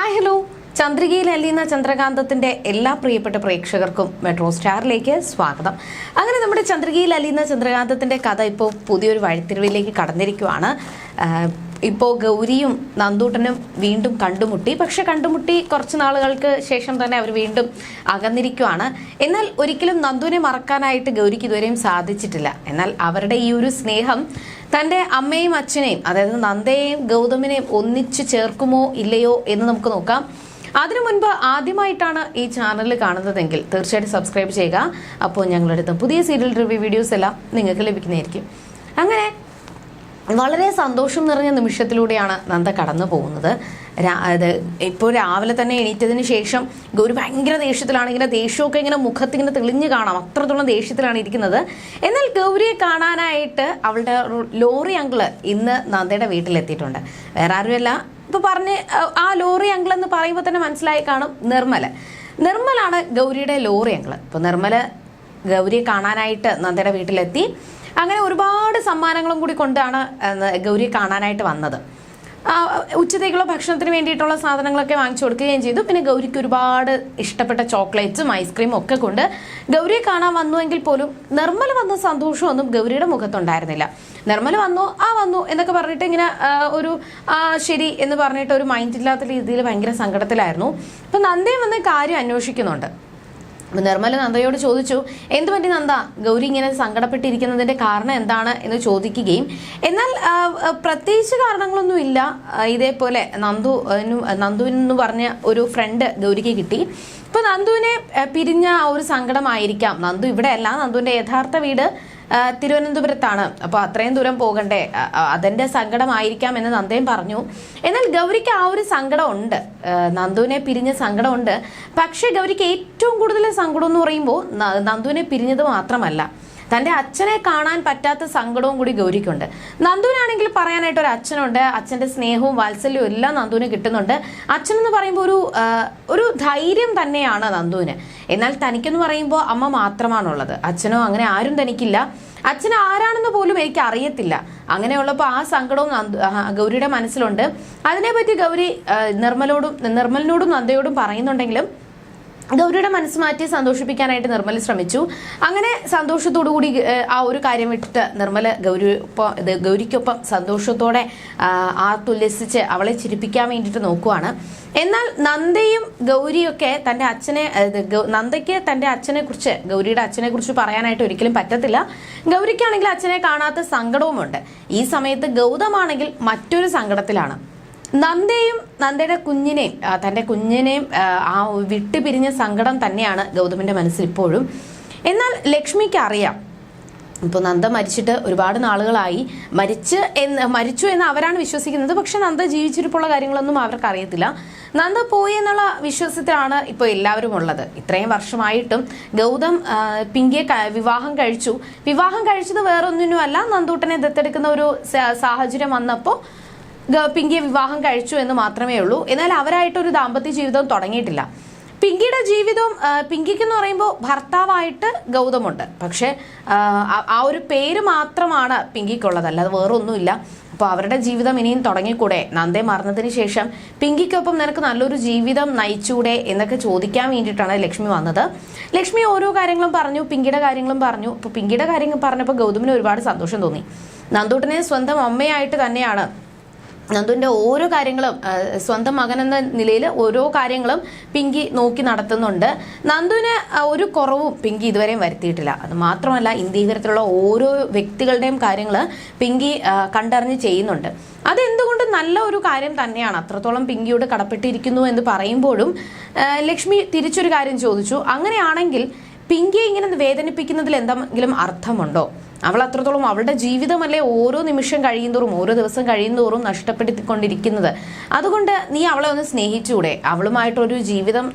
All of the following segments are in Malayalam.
ഹായ് ഹലോ ചന്ദ്രികയിൽ അലീന ചന്ദ്രകാന്തത്തിന്റെ എല്ലാ പ്രിയപ്പെട്ട പ്രേക്ഷകർക്കും മെട്രോ സ്റ്റാറിലേക്ക് സ്വാഗതം. അങ്ങനെ നമ്മുടെ ചന്ദ്രികയിൽ അലിയുന്ന ചന്ദ്രകാന്തത്തിന്റെ കഥ ഇപ്പോൾ പുതിയൊരു വഴിത്തിരിവിലേക്ക് കടന്നിരിക്കുവാണ്. ഇപ്പോൾ ഗൗരിയും നന്ദൂട്ടനും വീണ്ടും കണ്ടുമുട്ടി. പക്ഷെ കണ്ടുമുട്ടി കുറച്ച് നാളുകൾക്ക് ശേഷം തന്നെ അവർ വീണ്ടും അകന്നിരിക്കുവാണ്. എന്നാൽ ഒരിക്കലും നന്ദുവിനെ മറക്കാനായിട്ട് ഗൗരിക്ക് ഇതുവരെയും സാധിച്ചിട്ടില്ല. എന്നാൽ അവരുടെ ഈ ഒരു സ്നേഹം തന്റെ അമ്മയും അച്ഛനെയും അതായത് നന്ദയെയും ഗൗതമിനെയും ഒന്നിച്ച് ചേർക്കുമോ ഇല്ലയോ എന്ന് നമുക്ക് നോക്കാം. അതിനു മുൻപ് ആദ്യമായിട്ടാണ് ഈ ചാനൽ കാണുന്നതെങ്കിൽ തീർച്ചയായിട്ടും സബ്സ്ക്രൈബ് ചെയ്യുക. അപ്പോൾ ഞങ്ങളെടുത്ത പുതിയ സീരിയൽ റിവ്യൂ വീഡിയോസ് എല്ലാം നിങ്ങൾക്ക് ലഭിക്കുന്നതായിരിക്കും. അങ്ങനെ വളരെ സന്തോഷം നിറഞ്ഞ നിമിഷത്തിലൂടെയാണ് നന്ദ കടന്നു പോകുന്നത്. അത് ഇപ്പോൾ രാവിലെ തന്നെ എണീറ്റതിന് ശേഷം ഗൗരി ഭയങ്കര ദേഷ്യത്തിലാണ്. ഇങ്ങനെ ദേഷ്യമൊക്കെ ഇങ്ങനെ മുഖത്ത് ഇങ്ങനെ തെളിഞ്ഞു കാണാം. അത്രത്തോളം ദേഷ്യത്തിലാണ് ഇരിക്കുന്നത്. എന്നാൽ ഗൗരിയെ കാണാനായിട്ട് അവളുടെ ലോറി അങ്കിൾ ഇന്ന് നന്ദയുടെ വീട്ടിലെത്തിയിട്ടുണ്ട്. വേറെ ആരുമല്ല. ഇപ്പൊ പറഞ്ഞ് ആ ലോറി അങ്കിൾ എന്ന് പറയുമ്പോൾ തന്നെ മനസ്സിലായി കാണും നിർമ്മല. നിർമ്മലാണ് ഗൗരിയുടെ ലോറി അങ്കിൾ. ഇപ്പൊ നിർമ്മല ഗൗരിയെ കാണാനായിട്ട് നന്ദയുടെ വീട്ടിലെത്തി. അങ്ങനെ ഒരുപാട് സമ്മാനങ്ങളും കൂടി കൊണ്ടാണ് ഗൗരി കാണാനായിട്ട് വന്നത്. ഉച്ചത്തേക്കുള്ള ഭക്ഷണത്തിന് വേണ്ടിയിട്ടുള്ള സാധനങ്ങളൊക്കെ വാങ്ങിച്ചു കൊടുക്കുകയും ചെയ്തു. പിന്നെ ഗൗരിക്ക് ഒരുപാട് ഇഷ്ടപ്പെട്ട ചോക്ലേറ്റ്സും ഐസ്ക്രീമും ഒക്കെ കൊണ്ട് ഗൗരിയെ കാണാൻ വന്നുവെങ്കിൽ പോലും നിർമ്മല വന്ന സന്തോഷമൊന്നും ഗൗരിയുടെ മുഖത്തുണ്ടായിരുന്നില്ല. നിർമ്മല വന്നു? ആ വന്നു എന്നൊക്കെ പറഞ്ഞിട്ട് ഇങ്ങനെ ഒരു ആ, ശരി എന്ന് പറഞ്ഞിട്ട് ഒരു മൈൻഡ് ഇല്ലാത്ത രീതിയിൽ ഭയങ്കര സങ്കടത്തിലായിരുന്നു. അപ്പം നന്ദി വന്ന് കാര്യം അന്വേഷിക്കുന്നുണ്ട്. അപ്പൊ നിർമ്മല നന്ദയോട് ചോദിച്ചു എന്തുപറ്റി നന്ദ? ഗൗരി ഇങ്ങനെ സങ്കടപ്പെട്ടിരിക്കുന്നതിന്റെ കാരണം എന്താണ്? എന്ന് ചോദിക്കുകയും എന്നാൽ പ്രത്യേകിച്ച് കാരണങ്ങളൊന്നും ഇല്ല. ഇതേപോലെ നന്ദു നന്ദു എന്ന് പറഞ്ഞ ഒരു ഫ്രണ്ട് ഗൗരിക്ക് കിട്ടി. ഇപ്പൊ നന്ദുവിനെ പിരിഞ്ഞ ഒരു സങ്കടമായിരിക്കാം. നന്ദു ഇവിടെ അല്ല. നന്ദുവിന്റെ യഥാർത്ഥ വീട് തിരുവനന്തപുരത്താണ്. അപ്പോൾ അത്രയും ദൂരം പോകണ്ടേ? അതിന്റെ സങ്കടമായിരിക്കാം എന്ന് നന്ദയും പറഞ്ഞു. എന്നാൽ ഗൗരിക്ക് ആ ഒരു സങ്കടം ഉണ്ട് നന്ദുവിനെ പിരിഞ്ഞ സങ്കടമുണ്ട്. പക്ഷേ ഗൗരിക്ക് ഏറ്റവും കൂടുതൽ സങ്കടം എന്ന് പറയുമ്പോൾ നന്ദുവിനെ പിരിഞ്ഞത് മാത്രമല്ല. തന്റെ അച്ഛനെ കാണാൻ പറ്റാത്ത സങ്കടവും കൂടി ഗൗരിക്കുണ്ട്. നന്ദുവിനാണെങ്കിൽ പറയാനായിട്ട് ഒരു അച്ഛനുണ്ട്. അച്ഛന്റെ സ്നേഹവും വാത്സല്യവും എല്ലാം നന്ദുവിന് കിട്ടുന്നുണ്ട്. അച്ഛനെന്ന് പറയുമ്പോൾ ഒരു ഒരു ധൈര്യം തന്നെയാണ് നന്ദുവിന്. എന്നാൽ തനിക്കെന്ന് പറയുമ്പോൾ അമ്മ മാത്രമാണുള്ളത്. അച്ഛനോ അങ്ങനെ ആരും തനിക്കില്ല. അച്ഛൻ ആരാണെന്ന് പോലും എനിക്ക് അറിയത്തില്ല. അങ്ങനെയുള്ളപ്പോൾ ആ സങ്കടവും ഗൗരിയുടെ മനസ്സിലുണ്ട്. അതിനെപ്പറ്റി ഗൗരി നിർമ്മലോടും നിർമ്മലിനോടും നന്ദയോടും പറയുന്നുണ്ടെങ്കിലും ഗൗരിയുടെ മനസ്സ് മാറ്റി സന്തോഷിപ്പിക്കാനായിട്ട് നിർമ്മൽ ശ്രമിച്ചു. അങ്ങനെ സന്തോഷത്തോടു കൂടി ആ ഒരു കാര്യം വിട്ടിട്ട് നിർമ്മല ഗൗരി ഗൗരിക്കൊപ്പം സന്തോഷത്തോടെ ആർത്തുല്ലസിച്ച് അവളെ ചിരിപ്പിക്കാൻ വേണ്ടിയിട്ട് നോക്കുവാണ്. എന്നാൽ നന്ദയും ഗൗരിയൊക്കെ തന്റെ അച്ഛനെ നന്ദയ്ക്ക് തന്റെ അച്ഛനെ കുറിച്ച് ഗൗരിയുടെ അച്ഛനെ കുറിച്ച് പറയാനായിട്ട് ഒരിക്കലും പറ്റത്തില്ല. ഗൗരിക്കാണെങ്കിൽ അച്ഛനെ കാണാത്ത സങ്കടവുമുണ്ട്. ഈ സമയത്ത് ഗൗതമാണെങ്കിൽ മറ്റൊരു സങ്കടത്തിലാണ്. നന്ദയും നന്ദയുടെ കുഞ്ഞിനെയും തന്റെ കുഞ്ഞിനെയും ആ, വിട്ടുപിരിഞ്ഞ സങ്കടം തന്നെയാണ് ഗൗതമിന്റെ മനസ്സിൽ ഇപ്പോഴും. എന്നാൽ ലക്ഷ്മിക്ക് അറിയാം ഇപ്പോൾ നന്ദ മരിച്ചിട്ട് ഒരുപാട് നാളുകളായി. മരിച്ച് എന്ന് മരിച്ചു എന്ന് അവരാണ് വിശ്വസിക്കുന്നത്. പക്ഷെ നന്ദ ജീവിച്ചിരിപ്പുള്ള കാര്യങ്ങളൊന്നും അവർക്ക് അറിയത്തില്ല നന്ദ പോയി എന്നുള്ള വിശ്വാസത്തിലാണ് ഇപ്പോൾ എല്ലാവരും ഉള്ളത്. ഇത്രയും വർഷമായിട്ടും ഗൗതം പിങ്കിയെ വിവാഹം കഴിച്ചു. വിവാഹം കഴിച്ചത് വേറൊന്നിനുമല്ല. നന്ദൂട്ടനെ ദത്തെടുക്കുന്ന ഒരു സാഹചര്യം വന്നപ്പോൾ പിങ്കിയെ വിവാഹം കഴിച്ചു എന്ന് മാത്രമേ ഉള്ളൂ. എന്നാൽ അവരായിട്ടൊരു ദാമ്പത്യ ജീവിതം തുടങ്ങിയിട്ടില്ല. പിങ്കിയുടെ ജീവിതം പിങ്കിക്ക് എന്ന് പറയുമ്പോൾ ഭർത്താവായിട്ട് ഗൗതമുണ്ട്. പക്ഷെ ആ, ഒരു പേര് മാത്രമാണ് പിങ്കിക്കുള്ളത്. അല്ലാതെ വേറെ ഒന്നുമില്ല അപ്പോൾ അവരുടെ ജീവിതം ഇനിയും തുടങ്ങിക്കൂടെ? നന്ദേ മറന്നതിന് ശേഷം പിങ്കിക്കൊപ്പം നിനക്ക് നല്ലൊരു ജീവിതം നയിച്ചൂടെ എന്നൊക്കെ ചോദിക്കാൻ വേണ്ടിയിട്ടാണ് ലക്ഷ്മി വന്നത്. ലക്ഷ്മി ഓരോ കാര്യങ്ങളും പറഞ്ഞു പിങ്കിയുടെ കാര്യങ്ങളും പറഞ്ഞു. അപ്പോൾ പിങ്കിയുടെ കാര്യങ്ങൾ പറഞ്ഞപ്പോൾ ഗൗതമിന് ഒരുപാട് സന്തോഷം തോന്നി. നന്ദൂട്ടനെ സ്വന്തം അമ്മയായിട്ട് തന്നെയാണ് നന്ദുവിന്റെ ഓരോ കാര്യങ്ങളും സ്വന്തം മകൻ എന്ന നിലയിൽ ഓരോ കാര്യങ്ങളും പിങ്കി നോക്കി നടത്തുന്നുണ്ട്. നന്ദുവിന് ഒരു കുറവും പിങ്കി ഇതുവരെയും വരുത്തിയിട്ടില്ല. അത് മാത്രമല്ല ഇന്ത്യീകരത്തിലുള്ള ഓരോ വ്യക്തികളുടെയും കാര്യങ്ങൾ പിങ്കി കണ്ടറിഞ്ഞ് ചെയ്യുന്നുണ്ട്. അതെന്തുകൊണ്ട് നല്ല ഒരു കാര്യം തന്നെയാണ്? അത്രത്തോളം പിങ്കിയോട് കടപ്പെട്ടിരിക്കുന്നു എന്ന് പറയുമ്പോഴും ലക്ഷ്മി തിരിച്ചൊരു കാര്യം ചോദിച്ചു. അങ്ങനെയാണെങ്കിൽ പിങ്കിയെ ഇങ്ങനെ വേദനിപ്പിക്കുന്നതിൽ എന്തെങ്കിലും അർത്ഥമുണ്ടോ? അവൾ അത്രത്തോളം അവളുടെ ജീവിതമല്ലേ ഓരോ നിമിഷം കഴിയുന്തോറും ഓരോ ദിവസം കഴിയുന്തോറും നഷ്ടപ്പെടുത്തിക്കൊണ്ടിരിക്കുന്നത്. അതുകൊണ്ട് നീ അവളെ ഒന്ന് സ്നേഹിച്ചൂടെ അവളുമായിട്ടൊരു ജീവിതം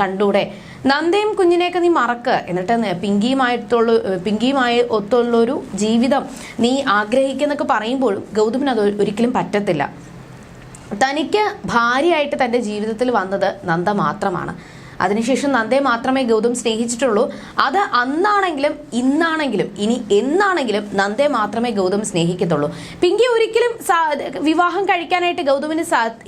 കണ്ടൂടെ. നന്ദയും കുഞ്ഞിനെയൊക്കെ നീ മറക്ക്. എന്നിട്ട് പിങ്കിയുമായിട്ടുള്ള പിങ്കിയുമായി ഒത്തുള്ളൊരു ജീവിതം നീ ആഗ്രഹിക്കുന്നൊക്കെ പറയുമ്പോഴും ഗൗതമിന് അത് ഒരിക്കലും പറ്റത്തില്ല. തനിക്ക് ഭാര്യയായിട്ട് തന്റെ ജീവിതത്തിൽ വന്നത് നന്ദ മാത്രമാണ്. അതിനുശേഷം നന്ദയെ മാത്രമേ ഗൗതം സ്നേഹിച്ചിട്ടുള്ളൂ. അത് അന്നാണെങ്കിലും ഇന്നാണെങ്കിലും ഇനി എന്നാണെങ്കിലും നന്ദയെ മാത്രമേ ഗൗതം സ്നേഹിക്കത്തുള്ളൂ. പിങ്കി ഒരിക്കലും വിവാഹം കഴിക്കാനായിട്ട് ഗൗതമിന്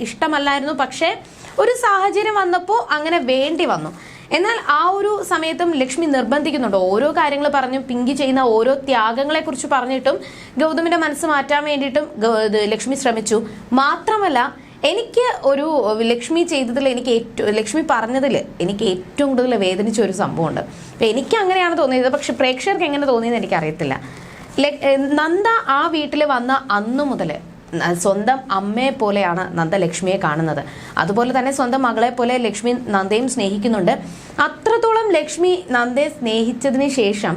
ഇഷ്ടമല്ലായിരുന്നു. പക്ഷേ ഒരു സാഹചര്യം വന്നപ്പോൾ അങ്ങനെ വേണ്ടി വന്നു. എന്നാൽ ആ ഒരു സമയത്തും ലക്ഷ്മി നിർബന്ധിക്കുന്നുണ്ട്. ഓരോ കാര്യങ്ങൾ പറഞ്ഞു പിങ്കി ചെയ്യുന്ന ഓരോ ത്യാഗങ്ങളെ കുറിച്ച് പറഞ്ഞിട്ടും ഗൗതമിന്റെ മനസ്സ് മാറ്റാൻ വേണ്ടിയിട്ടും ലക്ഷ്മി ശ്രമിച്ചു. മാത്രമല്ല എനിക്ക് ഒരു ലക്ഷ്മി ചെയ്തതിൽ എനിക്ക് ഏറ്റവും ലക്ഷ്മി പറഞ്ഞതിൽ എനിക്ക് ഏറ്റവും കൂടുതൽ വേദനിച്ച ഒരു സംഭവമുണ്ട്. അപ്പം എനിക്ക് അങ്ങനെയാണ് തോന്നിയത് പക്ഷെ പ്രേക്ഷകർക്ക് എങ്ങനെ തോന്നിയെന്ന് എനിക്കറിയത്തില്ല. നന്ദ ആ വീട്ടിൽ വന്ന അന്നു മുതൽ സ്വന്തം അമ്മയെ പോലെയാണ് നന്ദ ലക്ഷ്മിയെ കാണുന്നത്. അതുപോലെ തന്നെ സ്വന്തം മകളെ പോലെ ലക്ഷ്മി നന്ദയും സ്നേഹിക്കുന്നുണ്ട്. അത്രത്തോളം ലക്ഷ്മി നന്ദയെ സ്നേഹിച്ചതിന് ശേഷം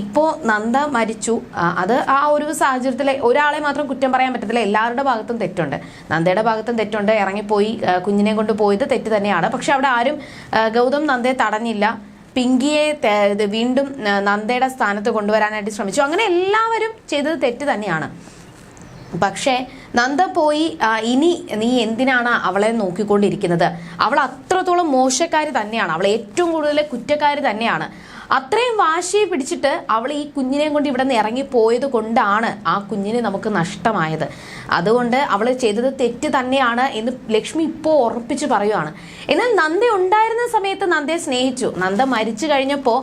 ഇപ്പോൾ നന്ദ മരിച്ചു. അത് ആ ഒരു സാഹചര്യത്തിൽ ഒരാളെ മാത്രം കുറ്റം പറയാൻ പറ്റത്തില്ല. എല്ലാവരുടെ ഭാഗത്തും തെറ്റുണ്ട്. നന്ദയുടെ ഭാഗത്തും തെറ്റുണ്ട്. ഇറങ്ങിപ്പോയി കുഞ്ഞിനെ കൊണ്ട് പോയത് തെറ്റ് തന്നെയാണ്. പക്ഷെ അവിടെ ആരും ഗൗതം നന്ദയെ തടഞ്ഞില്ല. പിങ്കിയെ വീണ്ടും നന്ദയുടെ സ്ഥാനത്ത് കൊണ്ടുവരാനായിട്ട് ശ്രമിച്ചു. അങ്ങനെ എല്ലാവരും ചെയ്തത് തെറ്റ് തന്നെയാണ്. പക്ഷേ നന്ദ പോയി ഇനി നീ എന്തിനാണ് അവളെ നോക്കിക്കൊണ്ടിരിക്കുന്നത്? അവൾ അത്രത്തോളം മോശക്കാരി തന്നെയാണ്. അവൾ ഏറ്റവും കൂടുതൽ കുറ്റക്കാരി തന്നെയാണ്. അത്രയും വാശിയെ പിടിച്ചിട്ട് അവൾ ഈ കുഞ്ഞിനെയും കൊണ്ട് ഇവിടെ നിന്ന് ഇറങ്ങി പോയത് കൊണ്ടാണ് ആ കുഞ്ഞിന് നമുക്ക് നഷ്ടമായത്. അതുകൊണ്ട് അവൾ ചെയ്തത് തെറ്റ് തന്നെയാണ് എന്ന് ലക്ഷ്മി ഇപ്പോൾ ഉറപ്പിച്ച് പറയുവാണ്. എന്നാൽ നന്ദ ഉണ്ടായിരുന്ന സമയത്ത് നന്ദയെ സ്നേഹിച്ചു. നന്ദ മരിച്ചു കഴിഞ്ഞപ്പോൾ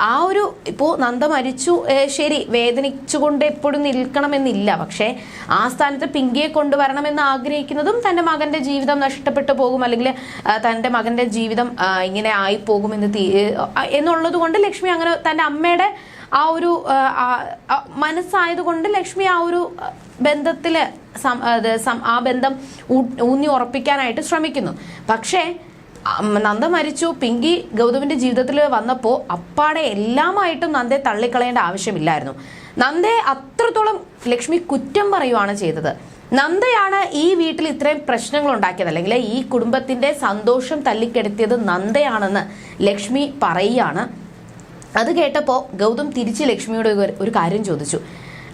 ആ ഒരു ഇപ്പോൾ നന്ദ മരിച്ചു ശരി വേദനിച്ചുകൊണ്ട് എപ്പോഴും നിൽക്കണമെന്നില്ല. പക്ഷേ ആ സ്ഥാനത്ത് പിങ്കിയെ കൊണ്ടുവരണമെന്ന് ആഗ്രഹിക്കുന്നതും തന്റെ മകന്റെ ജീവിതം നഷ്ടപ്പെട്ടു പോകും. അല്ലെങ്കിൽ തന്റെ മകന്റെ ജീവിതം ഇങ്ങനെ ആയി തീ എന്നുള്ളത് കൊണ്ട് ലക്ഷ്മി അങ്ങനെ തന്റെ അമ്മയുടെ ആ ഒരു മനസ്സായതുകൊണ്ട് ലക്ഷ്മി ആ ഒരു ബന്ധത്തിൽ ആ ബന്ധം ഊന്നി ഉറപ്പിക്കാനായിട്ട് ശ്രമിക്കുന്നു. പക്ഷേ നന്ദ മരിച്ചു. പിങ്കി ഗൗതമിന്റെ ജീവിതത്തിൽ വന്നപ്പോൾ അപ്പാടെ എല്ലാമായിട്ടും നന്ദയെ തള്ളിക്കളയേണ്ട ആവശ്യമില്ലായിരുന്നു. നന്ദയെ അത്രത്തോളം ലക്ഷ്മി കുറ്റം പറയുവാണ് ചെയ്തത്. നന്ദയാണ് ഈ വീട്ടിൽ ഇത്രയും പ്രശ്നങ്ങൾ ഉണ്ടാക്കിയത്. അല്ലെങ്കിൽ ഈ കുടുംബത്തിന്റെ സന്തോഷം തല്ലിക്കെടുത്തിയത് നന്ദയാണെന്ന് ലക്ഷ്മി പറയുകയാണ്. അത് കേട്ടപ്പോൾ ഗൗതം തിരിച്ച് ലക്ഷ്മിയോട് ഒരു- കാര്യം ചോദിച്ചു.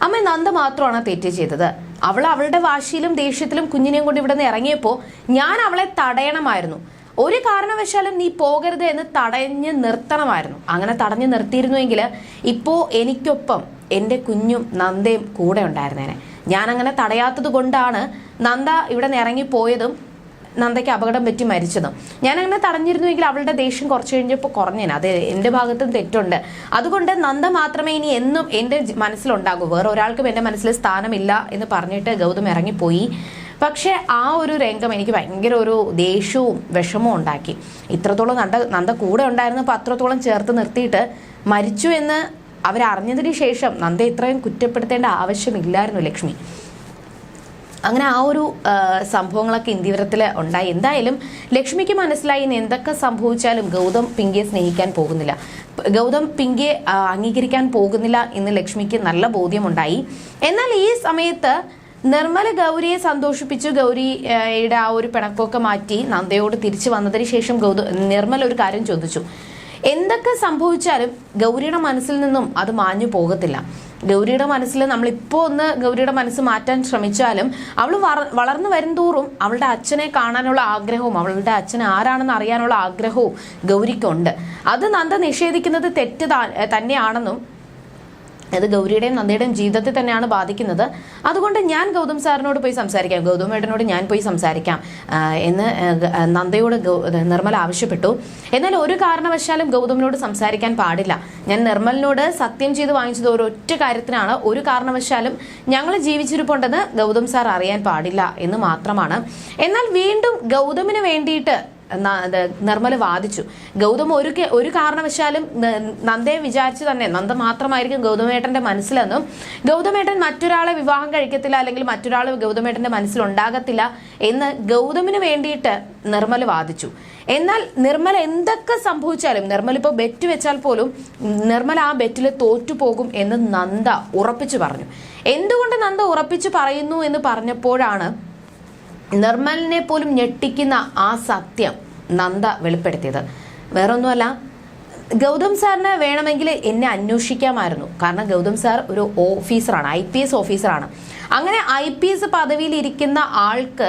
അമ്മ നന്ദ മാത്രമാണ് തെറ്റ് ചെയ്തത്. അവൾ അവളുടെ വാശിയിലും ദേഷ്യത്തിലും കുഞ്ഞിനെയും കൊണ്ട് ഇവിടെ നിന്ന് ഇറങ്ങിയപ്പോൾ ഞാൻ അവളെ തടയണമായിരുന്നു. ഒരു കാരണവശാലും നീ പോകരുത് എന്ന് തടഞ്ഞ് നിർത്തണമായിരുന്നു. അങ്ങനെ തടഞ്ഞു നിർത്തിയിരുന്നുവെങ്കിൽ ഇപ്പോൾ എനിക്കൊപ്പം എന്റെ കുഞ്ഞും നന്ദയും കൂടെ ഉണ്ടായിരുന്നേനെ. ഞാൻ അങ്ങനെ തടയാത്തത് കൊണ്ടാണ് നന്ദ ഇവിടെ നിന്ന് ഇറങ്ങിപ്പോയതും നന്ദയ്ക്ക് അപകടം പറ്റി മരിച്ചതും. ഞാൻ അങ്ങനെ തടഞ്ഞിരുന്നുവെങ്കിൽ അവളുടെ ദേഷ്യം കുറച്ച് കഴിഞ്ഞപ്പോൾ കുറഞ്ഞേനെ. അത് എന്റെ ഭാഗത്തും തെറ്റുണ്ട്. അതുകൊണ്ട് നന്ദ മാത്രമേ ഇനി എന്നും എന്റെ മനസ്സിലുണ്ടാകൂ. വേറെ ഒരാൾക്കും എന്റെ മനസ്സിൽ സ്ഥാനമില്ല എന്ന് പറഞ്ഞിട്ട് ഗൗതം ഇറങ്ങിപ്പോയി. പക്ഷേ ആ ഒരു രംഗം എനിക്ക് ഭയങ്കര ഒരു ദേഷ്യവും വിഷമവും ഉണ്ടാക്കി. ഇത്രത്തോളം നന്ദ നന്ദ കൂടെ ഉണ്ടായിരുന്നപ്പോൾ അത്രത്തോളം ചേർത്ത് നിർത്തിയിട്ട് മരിച്ചു എന്ന് അവരറിഞ്ഞതിന് ശേഷം നന്ദ ഇത്രയും കുറ്റപ്പെടുത്തേണ്ട ആവശ്യമില്ലായിരുന്നു ലക്ഷ്മി. അങ്ങനെ ആ ഒരു സംഭവങ്ങളൊക്കെ ഇന്ത്യവരത്തിൽ ഉണ്ടായി. എന്തായാലും ലക്ഷ്മിക്ക് മനസ്സിലായി ഇനി എന്തൊക്കെ സംഭവിച്ചാലും ഗൗതം പിങ്കിയെ സ്നേഹിക്കാൻ പോകുന്നില്ല. ഗൗതം പിങ്കിയെ അംഗീകരിക്കാൻ പോകുന്നില്ല എന്ന് ലക്ഷ്മിക്ക് നല്ല ബോധ്യമുണ്ടായി. എന്നാൽ ഈ സമയത്ത് നിർമ്മല ഗൗരിയെ സന്തോഷിപ്പിച്ചു. ഗൗരിയുടെ ആ ഒരു പിണക്കമൊക്കെ മാറ്റി നന്ദയോട് തിരിച്ചു വന്നതിന് ശേഷം ഗൗതം നിർമ്മല ഒരു കാര്യം ചോദിച്ചു. എന്തൊക്കെ സംഭവിച്ചാലും ഗൗരിയുടെ മനസ്സിൽ നിന്നും അത് മാഞ്ഞു പോകത്തില്ല. ഗൗരിയുടെ മനസ്സിൽ നമ്മളിപ്പോൾ ഒന്ന് ഗൗരിയുടെ മനസ്സ് മാറ്റാൻ ശ്രമിച്ചാലും അവൾ വളർന്നു വരും തോറും അവളുടെ അച്ഛനെ കാണാനുള്ള ആഗ്രഹവും അവളുടെ അച്ഛൻ ആരാണെന്ന് അറിയാനുള്ള ആഗ്രഹവും ഗൗരിക്കുണ്ട്. അത് നന്ദ നിഷേധിക്കുന്നത് തെറ്റ് തന്നെയാണെന്നും അത് ഗൗരിയുടെയും നന്ദയുടെയും ജീവിതത്തെ തന്നെയാണ് ബാധിക്കുന്നത്. അതുകൊണ്ട് ഞാൻ ഗൗതം സാറിനോട് പോയി സംസാരിക്കാം. ഗൗതം ഏട്ടനോട് ഞാൻ പോയി സംസാരിക്കാം. എന്ന് നന്ദയോട് നിർമ്മൽ ആവശ്യപ്പെട്ടു. എന്നാൽ ഒരു കാരണവശാലും ഗൗതമിനോട് സംസാരിക്കാൻ പാടില്ല. ഞാൻ നിർമ്മലിനോട് സത്യം ചെയ്ത് വാങ്ങിച്ചത് ഒരൊറ്റ കാര്യത്തിനാണ്. ഒരു കാരണവശാലും ഞങ്ങൾ ജീവിച്ചിരിപ്പുണ്ടെന്ന് ഗൗതം സാർ അറിയാൻ പാടില്ല എന്ന് മാത്രമാണ്. എന്നാൽ വീണ്ടും ഗൗതമിന് വേണ്ടിയിട്ട് ന- നിർമ്മല വാദിച്ചു. ഗൗതമ ഒരു ഒരു കാരണവശാലും നന്ദയെ വിചാരിച്ചു തന്നെ. നന്ദ മാത്രമായിരിക്കും ഗൗതമേട്ടന്റെ മനസ്സിലെന്നും ഗൗതമേട്ടൻ മറ്റൊരാളെ വിവാഹം കഴിക്കത്തില്ല അല്ലെങ്കിൽ മറ്റൊരാൾ ഗൗതമേട്ടന്റെ മനസ്സിലുണ്ടാകത്തില്ല എന്ന് ഗൗതമിന് വേണ്ടിയിട്ട് നിർമ്മല വാദിച്ചു. എന്നാൽ നിർമ്മല എന്തൊക്കെ സംഭവിച്ചാലും നിർമ്മല ഇപ്പോൾ ബെറ്റ് വെച്ചാൽ പോലും നിർമ്മല ആ ബെറ്റിൽ തോറ്റു പോകും എന്ന് നന്ദ ഉറപ്പിച്ചു പറഞ്ഞു. എന്തുകൊണ്ട് നന്ദ ഉറപ്പിച്ചു പറയുന്നു എന്ന് പറഞ്ഞപ്പോഴാണ് നിർമ്മലിനെ പോലും ഞെട്ടിക്കുന്ന ആ സത്യം നന്ദ വെളിപ്പെടുത്തിയത്. വേറൊന്നുമല്ല ഗൗതം സാറിന് വേണമെങ്കിൽ എന്നെ അന്വേഷിക്കാമായിരുന്നു. കാരണം ഗൗതം സാർ ഒരു ഓഫീസറാണ് ഐ പി എസ് ഓഫീസറാണ്. അങ്ങനെ ഐ പി എസ് പദവിയിൽ ഇരിക്കുന്ന ആൾക്ക്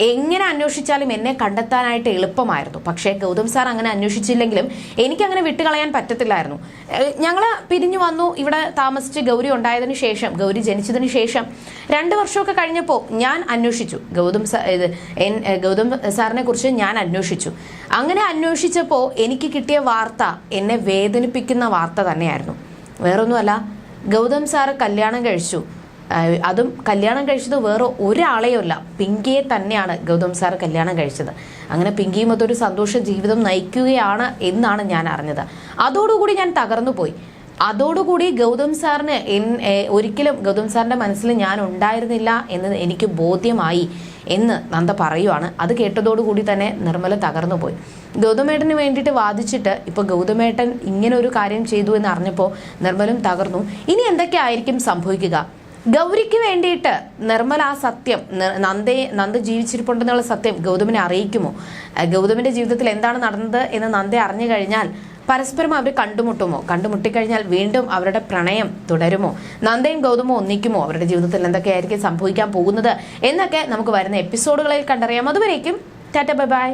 എങ്ങനെ അന്വേഷിച്ചാലും എന്നെ കണ്ടെത്താനായിട്ട് എളുപ്പമായിരുന്നു. പക്ഷേ ഗൗതം സാർ അങ്ങനെ അന്വേഷിച്ചില്ലെങ്കിലും എനിക്കങ്ങനെ വിട്ടുകളയാൻ പറ്റത്തില്ലായിരുന്നു. ഞങ്ങൾ പിരിഞ്ഞു വന്നു. ഇവിടെ താമസിച്ച് ഗൗരി ഉണ്ടായതിനു ശേഷം ഗൗരി ജനിച്ചതിന് ശേഷം രണ്ട് വർഷമൊക്കെ കഴിഞ്ഞപ്പോൾ ഞാൻ അന്വേഷിച്ചു. ഗൗതം സാർ ഇത് ഗൗതം സാറിനെ കുറിച്ച് ഞാൻ അന്വേഷിച്ചു. അങ്ങനെ അന്വേഷിച്ചപ്പോൾ എനിക്ക് കിട്ടിയ വാർത്ത എന്നെ വേദനിപ്പിക്കുന്ന വാർത്ത തന്നെയായിരുന്നു. വേറൊന്നുമല്ല ഗൗതം സാറ് കല്യാണം കഴിച്ചു. അതും കല്യാണം കഴിച്ചത് വേറെ ഒരാളെയല്ല പിങ്കിയെ തന്നെയാണ് ഗൗതം സാർ കല്യാണം കഴിച്ചത്. അങ്ങനെ പിങ്കിയും അതൊരു സന്തോഷ ജീവിതം നയിക്കുകയാണ് എന്നാണ് ഞാൻ അറിഞ്ഞത്. അതോടുകൂടി ഞാൻ തകർന്നു പോയി. അതോടുകൂടി ഗൗതം സാറിന് എൻ- ഒരിക്കലും ഗൗതം സാറിന്റെ മനസ്സിൽ ഞാൻ ഉണ്ടായിരുന്നില്ല എന്ന് എനിക്ക് ബോധ്യമായി എന്ന് നന്ദ പറയുവാണ്. അത് കേട്ടതോടുകൂടി തന്നെ നിർമ്മല തകർന്നു പോയി. ഗൗതമേട്ടന് വേണ്ടിയിട്ട് വാദിച്ചിട്ട് ഇപ്പോൾ ഗൗതമേട്ടൻ ഇങ്ങനെ ഒരു കാര്യം ചെയ്തു എന്ന് അറിഞ്ഞപ്പോൾ നിർമ്മലും തകർന്നു. ഇനി എന്തൊക്കെ ആയിരിക്കും സംഭവിക്കുക? ഗൗരിക്ക് വേണ്ടിയിട്ട് നിർമ്മല ആ സത്യം നന്ദയെ നന്ദ ജീവിച്ചിരിപ്പുണ്ടെന്നുള്ള സത്യം ഗൗതമിനെ അറിയിക്കുമോ? ഗൗതമിന്റെ ജീവിതത്തിൽ എന്താണ് നടന്നത് എന്ന് നന്ദ അറിഞ്ഞു കഴിഞ്ഞാൽ പരസ്പരം അവർ കണ്ടുമുട്ടുമോ? കണ്ടുമുട്ടിക്കഴിഞ്ഞാൽ വീണ്ടും അവരുടെ പ്രണയം തുടരുമോ? നന്ദയും ഗൗതമോ ഒന്നിക്കുമോ? അവരുടെ ജീവിതത്തിൽ എന്തൊക്കെയായിരിക്കും സംഭവിക്കാൻ പോകുന്നത്? എന്നൊക്കെ നമുക്ക് വരുന്ന എപ്പിസോഡുകളിൽ കണ്ടറിയാം. അതുവരേക്കും ടാറ്റ ബൈ ബൈ.